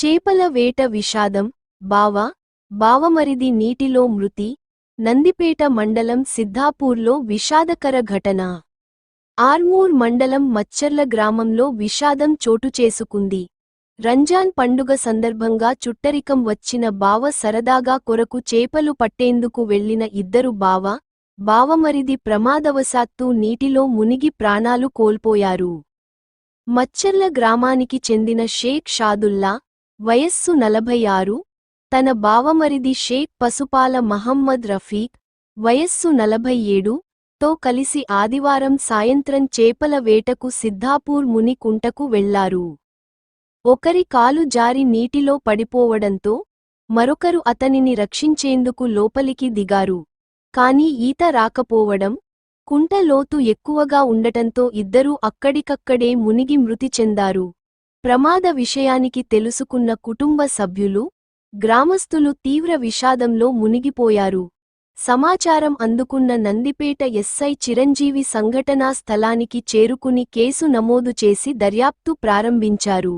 చేపల వేట విషాదం బావ బావమరిది నీటిలో మృతి నందిపేట మండలం సిద్ధాపూర్లో విషాదకర ఘటన. ఆర్మూర్ మండలం మచ్చర్ల గ్రామంలో విషాదం చోటుచేసుకుంది. రంజాన్ పండుగ సందర్భంగా చుట్టరికం వచ్చిన బావ సరదాగా కొరకు చేపలు పట్టేందుకు వెళ్ళిన ఇద్దరు బావ బావమరిది ప్రమాదవశాత్తు నీటిలో మునిగి ప్రాణాలు కోల్పోయారు. మచ్చర్ల గ్రామానికి చెందిన షేక్ షాదుల్లా వయస్సు నలభై ఆరు తన బావమరిది షేక్ పసుపాల మహమ్మద్ రఫీక్ వయస్సు నలభై ఏడు తో కలిసి ఆదివారం సాయంత్రం చేపల వేటకు సిద్ధాపూర్ ముని కుంటకు వెళ్ళారు. ఒకరి కాలు జారి నీటిలో పడిపోవడంతో మరొకరు అతనిని రక్షించేందుకు లోపలికి దిగారు. కాని ఈత రాకపోవడం కుంట లోతు ఎక్కువగా ఉండటంతో ఇద్దరూ అక్కడికక్కడే మునిగి మృతి చెందారు. ప్రమాద విషయానికి తెలుసుకున్న కుటుంబ సభ్యులు గ్రామస్తులు తీవ్ర విషాదంలో మునిగిపోయారు. సమాచారం అందుకున్న నందిపేట ఎస్ఐ చిరంజీవి సంఘటనా స్థలానికి చేరుకుని కేసు నమోదు చేసి దర్యాప్తు ప్రారంభించారు.